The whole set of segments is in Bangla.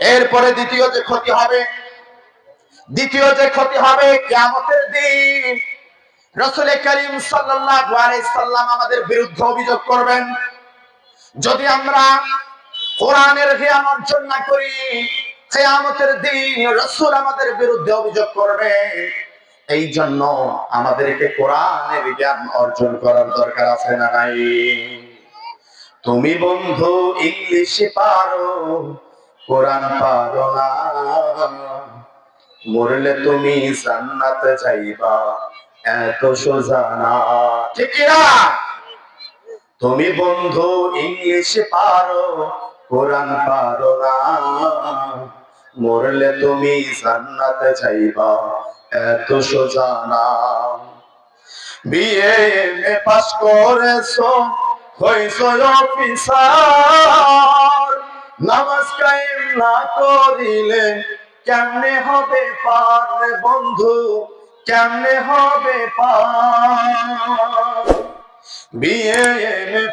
এরপরে দ্বিতীয় যে ক্ষতি হবে, দ্বিতীয় যে ক্ষতি হবে কেয়ামতের দিন। রসুল করিম সাল্লাম আমাদের বিরুদ্ধে অভিযোগ করবেন, যদি আমরা কোরআনের জ্ঞান অর্জন না করি, কেয়ামতের দিন রসুল আমাদের বিরুদ্ধে অভিযোগ করবে। এই জন্য আমাদেরকে কোরআনের জ্ঞান অর্জন করার দরকার আছে না নাই? তুমি বন্ধু, ইংলিশে পারো কোরআন পারো না। মরলে তুমি জান্নাতে যাইবা। এত সোজা না। ঠিক না তুমি বন্ধু ইংলিশে পারো, কোরআন পারো না। মরলে তুমি জান্নাতে যাইবা। এত সোজা না। বিয়ে এমএ পাস করেছ, হইছো অফিসার নামাজ কায়েম না করিলে কেমনে হবে পার বন্ধু? কেমনে হবে বিয়ে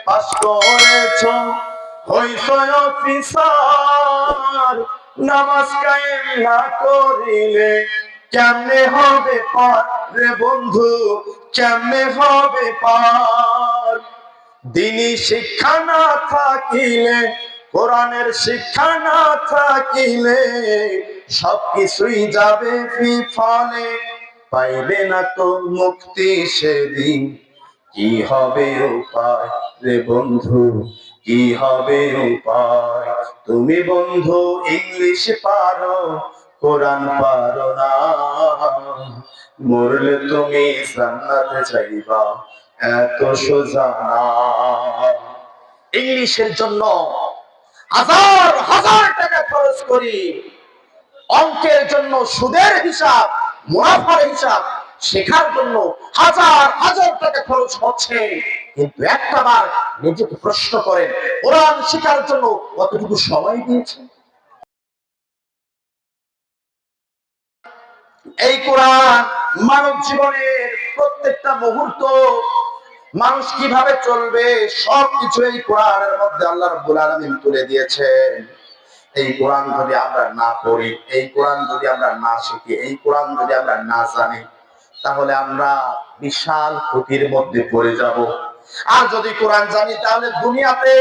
পাস করেছ অফিসার। নামাজ কায়েম না করিলে কেমনে হবে পার রে বন্ধু? কেমনে হবে পার? দিনী শিক্ষা না থাকিলে কোরআনের শিক্ষা না থাকিলে সবকিছুই যাবে বিফলে। পাইবে না তো মুক্তি সেদিন। কি হবে উপায় রে বন্ধু? কি হবে উপায়? তুমি বন্ধু ইংলিশ পারো, কোরআন পারো না। মরলে তুমি জান্নাতে যাইবা এত সোজা ইংলিশের জন্য হাজার হাজার টাকা খরচ করি। অঙ্কের জন্য সুদের হিসাব, মুনাফার হিসাব, শেখার জন্য হাজার হাজার টাকা খরচ হচ্ছে। কিন্তু একটা বার নিজেকে প্রশ্ন করেন, কোরআন শেখার জন্য কতটুকু সময় দিয়েছে এই কোরআন মানব জীবনের প্রত্যেকটা মুহূর্ত মানুষ কীভাবে চলবে, সবকিছু এই কোরআনের মধ্যে আল্লাহ রাব্বুল আলামিন তুলে দিয়েছেন। এই কোরআন যদি আমরা না পড়ি, এই কোরআন যদি আমরা না শিখি, এই কোরআন যদি আমরা না জানি, তাহলে আমরা বিশাল ক্ষতির মধ্যে পড়ে যাব। আর যদি কোরআন জানি, তাহলে দুনিয়াতে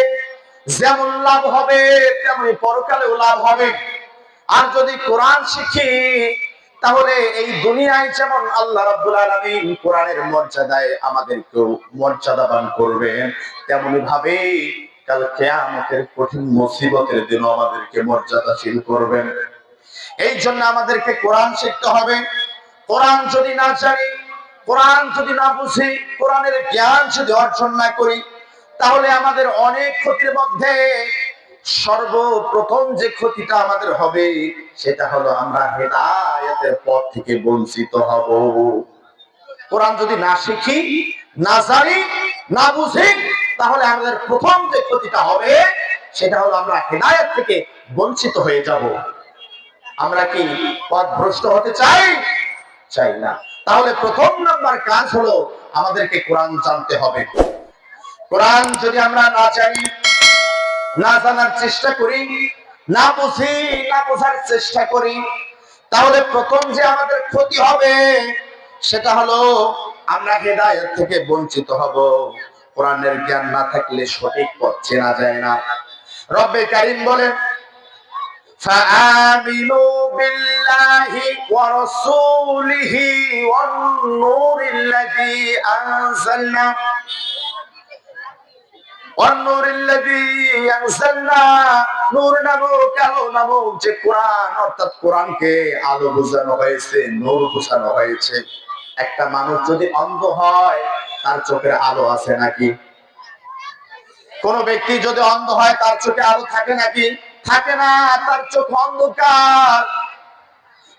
যেমন লাভ হবে, তেমনি পরকালেও লাভ হবে। আর যদি কোরআন শিখি তাহলে এই দুনিয়ায় যেমন আল্লাহ রাব্বুল আলামিন কোরআনের মর্যাদায় আমাদেরকেও মর্যাদাবান করবেন তেমনি ভাবে কাল কেয়ামতের কঠিন মুসিবতের দিন আমাদেরকে মর্যাদাশীল করবেন। এই জন্য আমাদেরকে কোরআন শিখতে হবে। কোরআন যদি না জানি, কোরআন যদি না বুঝি, কোরআনের জ্ঞান যদি অর্জন না করি, তাহলে আমাদের অনেক ক্ষতির মধ্যে সর্বপ্রথম যে ক্ষতিটা আমাদের হবে, সেটা হলো আমরা হেদায়েতের পথ থেকে বঞ্চিত হব। কোরআন যদি না শিখি, না জানি, না বুঝি, তাহলে আমাদের প্রথম যে ক্ষতিটা হবে, সেটা হলো আমরা হেদায়েত থেকে বঞ্চিত হয়ে যাব। আমরা কি পথ ভ্রষ্ট হতে চাই? চাই না। তাহলে প্রথম নাম্বার কাজ হলো আমাদেরকে কোরআন জানতে হবে। কোরআন যদি আমরা না জানি না জানার চেষ্টা করি না বুঝি না বোঝার চেষ্টা করি তাহলে প্রথম যে আমাদের ক্ষতি হবে সেটা হলো আমরা হেদায়েত থেকে বঞ্চিত হব কোরআনের জ্ঞান না থাকলে সঠিক পথ চেনা যায় না রব্বে কারিম বলেন فآمنوا بالله ورسوله والنور الذي أنزلنا والنور الذي أنزلنا একটা মানুষ যদি অন্ধ হয়, তার চোখের আলো আছে নাকি? কোন ব্যক্তি যদি অন্ধ হয়, তার চোখে আলো থাকে নাকি? থাকে না, তার চোখ অন্ধকার।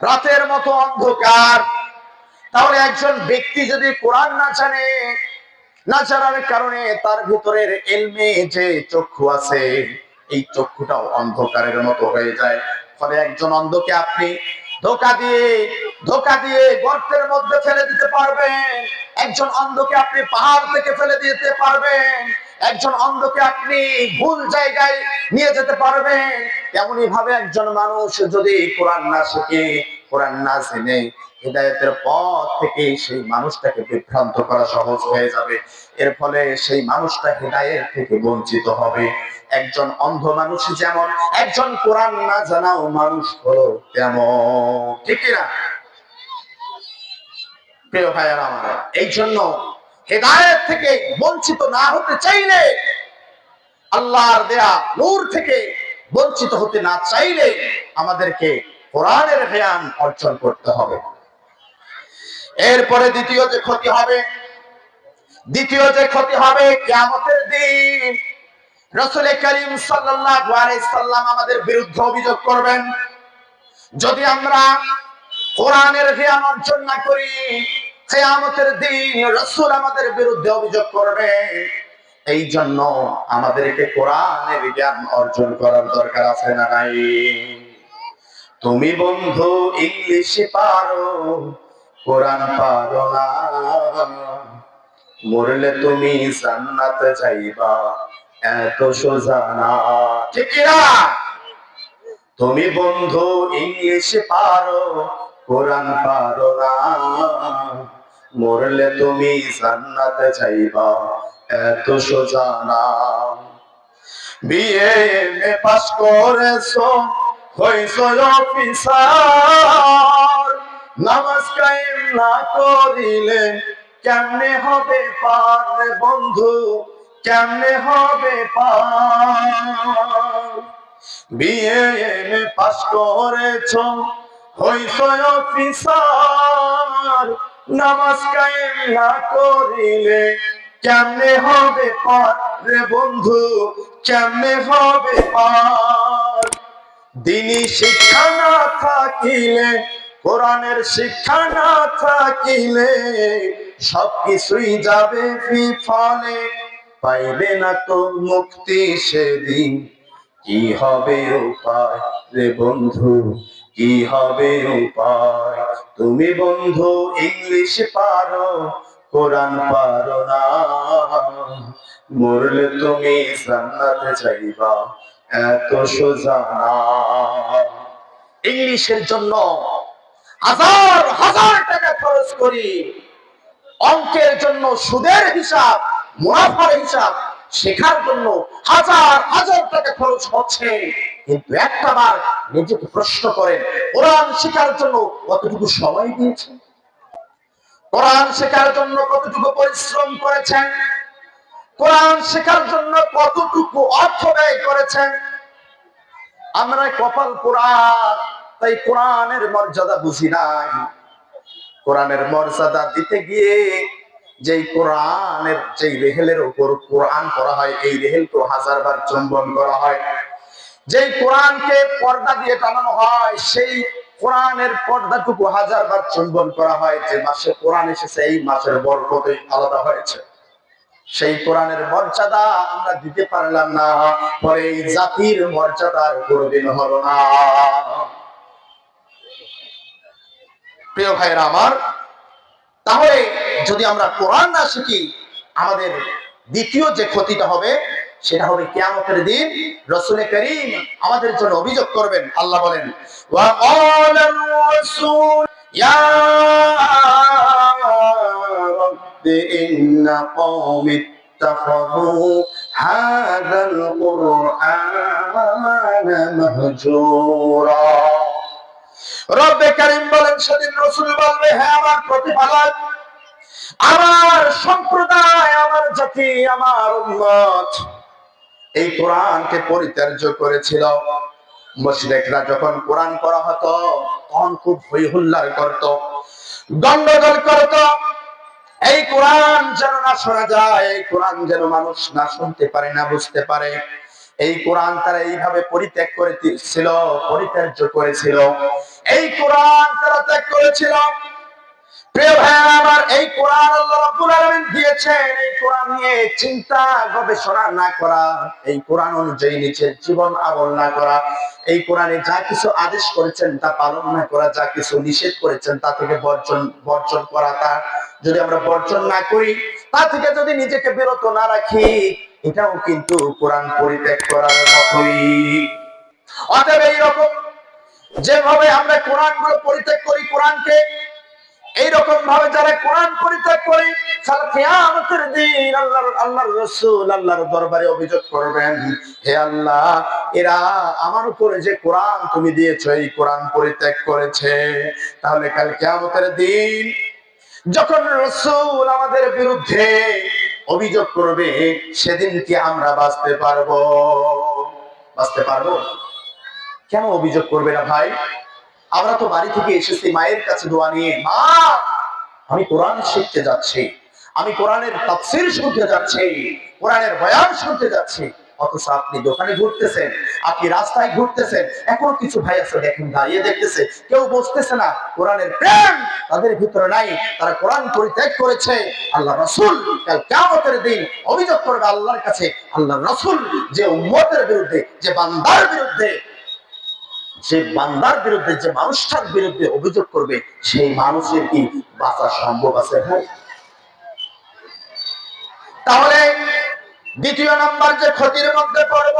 রাতের মতো অন্ধকার। তাহলে একজন ব্যক্তি যদি কোরআন না জানে না জানার কারণে তার ভিতরের এলমে যে চক্ষু আছে, এই চক্ষুটাও অন্ধকারের মতো হয়ে যায়। ফলে একজন অন্ধকে আপনি ধোকা দিয়ে ধোকা দিয়ে গর্তের মধ্যে ফেলে দিতে পারবেন। একজন অন্ধকে আপনি পাহাড় থেকে ফেলে দিতে পারবেন। একজন অন্ধকে আপনি ভুল জায়গায় নিয়ে যেতে পারবেন। তেমনি ভাবে একজন মানুষ যদি কোরআন না শিখে হৃদায়তের পথ থেকে সেই মানুষটাকে বিভ্রান্ত করা সহজ হয়ে যাবে। এর ফলে সেই মানুষটা হৃদায়ত থেকে বঞ্চিত হবে। একজন অন্ধ মানুষ যেমন, একজন কোরআন না জানাও মানুষ হলো তেমন। ঠিক না প্রিয় ভাইয়ার আমার, এই জন্য হেদায়ত থেকে বঞ্চিত না হতে চাইলে, আল্লাহর দেয়া নূর থেকে বঞ্চিত হতে না চাইলে আমাদেরকে কোরআনের জ্ঞান অর্জন করতে হবে। এরপরে দ্বিতীয় যে ক্ষতি হবে, দ্বিতীয় যে ক্ষতি হবে কিয়ামতের দিন। রসুল করিম সাল্লাল্লাহু সাল্লাম আমাদের বিরুদ্ধে অভিযোগ করবেন, যদি আমরা কোরআনের জ্ঞান অর্জন না করি, কিয়ামতের দিন রসুল আমাদের বিরুদ্ধে অভিযোগ করবে। এই জন্য আমাদেরকে কোরআনের জ্ঞান অর্জন করার দরকার আছে না নাই? তুমি বন্ধু ইংলিশে পারো, কোরআন পারো না। মরলে তুমি জান্নাতে যাইবা, এত সোজা না। ঠিক না তুমি বন্ধু ইংলিশে পারো, কোরআন পারো না। মরলে তুমি জান্নাতে যাইবা, এত সোজা না। বিয়ে পাস করেছ হইছো অফিসার, নামাজ কায়েম না করিলে কেমনে হবে পার বন্ধু, কেমনে হবে পার? বিয়ে এমএ পাস করেছ হইছো অফিসার, নামাজ কায়েম না করিলে কেমনে হবে পার রে বন্ধু, কেমনে হবে পার? দিনী শিক্ষা না থাকিলে, কোরআনের শিক্ষা না থাকিলে সবকিছুই যাবে বিফলে। পাইবে না তো মুক্তি সেদিন। কি হবে উপায় রে বন্ধু? কি হবে উপায়? তুমি বন্ধু ইংলিশ পারো, কোরআন পারো না। মরলে তুমি জান্নাতে যাইবা। এত সোজা ইংলিশের জন্য হাজার হাজার টাকা খরচ করি। অঙ্কের জন্য সুদের হিসাব, মুনাফার হিসাব, শেখার জন্য হাজার হাজার টাকা খরচ হচ্ছে। কিন্তু একটা বার নিজেকে প্রশ্ন করেন, কোরআন শেখার জন্য কতটুকু সময় দিয়েছেন? কোরআন শেখার জন্য কতটুকু পরিশ্রম করেছেন? কোরআন শেখার জন্য কতটুকু অর্থ ব্যয় করেছেন? আমরা কপাল কোরআন তাই কোরআনের মর্যাদা বুঝি নাই। কোরআনের মর্যাদা দিতে গিয়ে যেই কোরআনের যেই রেহেলের উপর কোরআন করা হয়, এই রেহেলকে হাজার বার চুম্বন করা হয়। যেই কোরআনকে পর্দা দিয়ে টানানো হয়, সেই কোরআনের পর্দাটুকু হাজার বার চুম্বন করা হয়। যে মাসে কোরআন এসেছে, এই মাসের বরকতে আলাদা হয়েছে। সেই কোরআনের মর্যাদা আমরা দিতে পারলাম না। পরে এই জাতির মর্যাদা কোনদিন হল না। প্রিয় ভাইয়েরা আমার, তাহলে যদি আমরা কোরআন না শিখি, আমাদের দ্বিতীয় যে ক্ষতিটা হবে, সেটা হবে কেয়ামতের দিন রসুল করিম আমাদের জন্য অভিযোগ করবেন। আল্লাহ বলেন, ওয়া إن قوم اتخذوا هذا القرآن مهجورا রব্বে কারিম বলেন সেদিন রসুল বলবে হ্যাঁ আমার প্রতিপালক আমার সম্প্রদায় আমার জাতি আমার উম্মত এই কোরআনকে পরিত্যাজ্য করেছিল মুশরিকরা যখন কোরআন পড়া হতো তখন খুব হই হুল্লার করত গন্ডগোল করত এই কোরআন যেন না শোনা যায়, এই কোরআন যেন মানুষ না শুনতে পারে, না বুঝতে পারে। এই কোরআন তারা এইভাবে পরিত্যাগ করেছিল, পরিত্যাজ্য করেছিল। এই কোরআন তারা ত্যাগ করেছিল। জীবন না করা, এই কোরআনে যা কিছু আদেশ করেছেন তা পালন না করা, যা কিছু নিষেধ করেছেন তা থেকে বর্জন বর্জন করা, তা যদি আমরা বর্জন না করি, তা থেকে যদি নিজেকে বিরত না রাখি, এটাও কিন্তু কোরআন পরিত্যাগ করার মতোই। অতএব এইরকম যেভাবে আমরা কোরআনগুলো পরিত্যাগ করি কোরআনকে এইরকম ভাবে যারা কোরআন পরিত্যাগ করে কিয়ামতের দিন আল্লাহর আল্লাহর রাসূল, আল্লাহর দরবারে অভিযোগ করবেন, হে আল্লাহ, এরা আমার উপরে যে কোরআন তুমি দিয়েছ, এই কোরআন পরিত্যাগ করেছে। তাহলে কাল কিয়ামতের দিন যখন রসুল আমাদের বিরুদ্ধে অভিযোগ করবে সেদিন কি আমরা বাঁচতে পারব। বাঁচতে পারব? কেন অভিযোগ করবে না ভাই? আমরা তো বাড়ি থেকে এসেছি, মায়ের কাছে দোয়া নিয়ে। মা, আমি কোরআন শিখতে যাচ্ছি, আমি কোরআনের তাফসির শুনতে যাচ্ছি, কোরআনের বয়ান শুনতে যাচ্ছি। অথচ আপনি দোকানে ঘুরতেছেন, আপনি রাস্তায় ঘুরতেছেন, এখন কিছু ভাই আছে, দেখেন দাঁড়িয়ে দেখতেছে, কেউ বসতেছে না, কোরআনের প্রেম তাদের ভিতরে নাই, তারা কোরআন পরিত্যাগ করেছে, আল্লাহ রসুল কেমতের দিন অভিযোগ করবে আল্লাহর কাছে, আল্লাহ রসুল যে উম্মতের বিরুদ্ধে, যে বান্দার বিরুদ্ধে, যে বান্দার বিরুদ্ধে, যে মানুষটার বিরুদ্ধে অভিযোগ করবে, সেই মানুষের কি বাঁচা সম্ভব আছে ভাই? তাহলে দ্বিতীয় নাম্বার যে ক্ষতির মধ্যে পড়ব,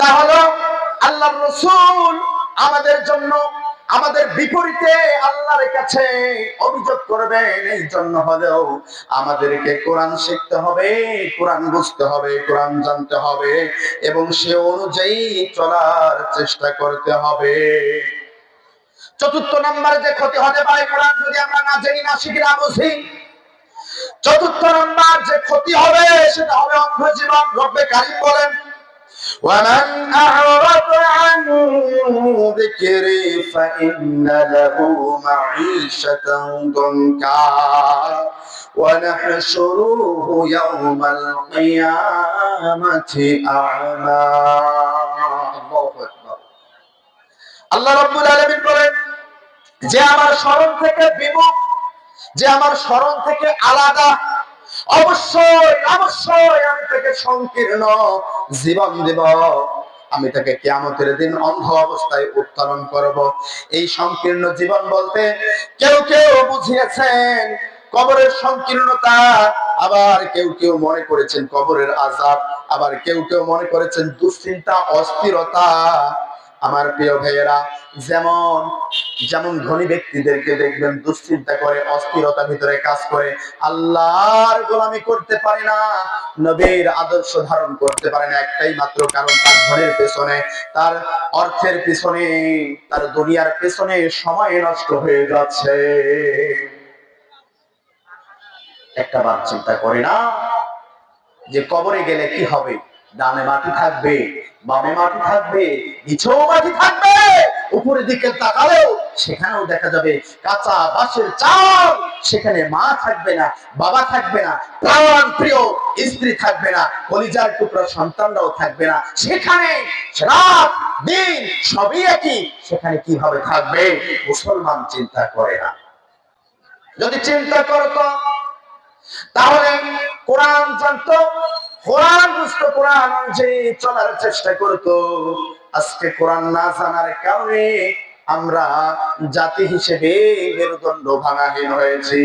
তা হলো আল্লাহ রসুল আমাদের জন্য, আমাদের বিপরীতে আল্লাহর কাছে অভিযোগ করবেন, এই জন্য হলেও আমাদেরকে কোরআন শিখতে হবে, কোরআন বুঝতে হবে, কোরআন জানতে হবে এবং সে অনুযায়ী চলার চেষ্টা করতে হবে। চতুর্থ নাম্বার যে ক্ষতি হতে পারে কোরআন যদি আমরা না জানি না শিখি না বুঝি চতুর্থ নাম্বার যে ক্ষতি হবে সেটা হবে অন্ধ জীবন রব্বে কারিম বলেন ومن أعرض عن ذكري فإن له معيشة ضنكا ونحشره يوم القيامة أعمى الله أكبر আল্লাহ রাব্বুল আলামিন বলেন যে আমার স্মরণ থেকে বিমুখ যে আমার স্মরণ থেকে আলাদা। অবশ্যই অবশ্যই আমি তাকে সংকীর্ণ জীবন দেব। আমি তাকে কেয়ামতের দিন অন্ধ অবস্থায় উত্তোলন করব। এই সংকীর্ণ জীবন বলতে কেউ কেউ বুঝিয়েছেন, কবরের সংকীর্ণতা। আবার কেউ কেউ মনে করেছেন কবরের আজাব আবার কেউ কেউ মনে করেছেন দুশ্চিন্তা, অস্থিরতা। আমার প্রিয় ভাইয়েরা, যেমন যেমন ধনী ব্যক্তিদেরকে দেখবেন দুশ্চিন্তা করে অস্থিরতা ভিতরে কাজ করে। আল্লাহর গোলামি করতে পারে না, নবীর আদর্শ ধারণ করতে পারে না। একটাই মাত্র কারণ, তার ধনের পেছনে, তার অর্থের পেছনে, তার দুনিয়ার পেছনে সময় নষ্ট হয়ে যাচ্ছে। একটা বার চিন্তা করে না, যে কবরে গেলে কি হবে? ডানে মাটি থাকবে, বামে মাটি থাকবে, নিচেও মাটি থাকবে। উপরের দিকে তাকালেও সেখানেও দেখা যাবে কাঁচা বাঁশের চাল। সেখানে মা থাকবে না, বাবা থাকবে না, প্রাণ প্রিয় স্ত্রী থাকবে না, কলিজার টুকরা সন্তানরাও থাকবে না। সেখানে রাত, দিন সবই একই। সেখানে কীভাবে থাকবে? মুসলমান চিন্তা করে না। যদি চিন্তা করতো তাহলে কোরআন জানতো, কোরআন বুঝতো, কোরআন অনুযায়ী চলার চেষ্টা করতো। আজকে কোরআন না জানার কারণে আমরা জাতি হিসেবে মেরুদণ্ড ভাঙাহীন হয়েছি।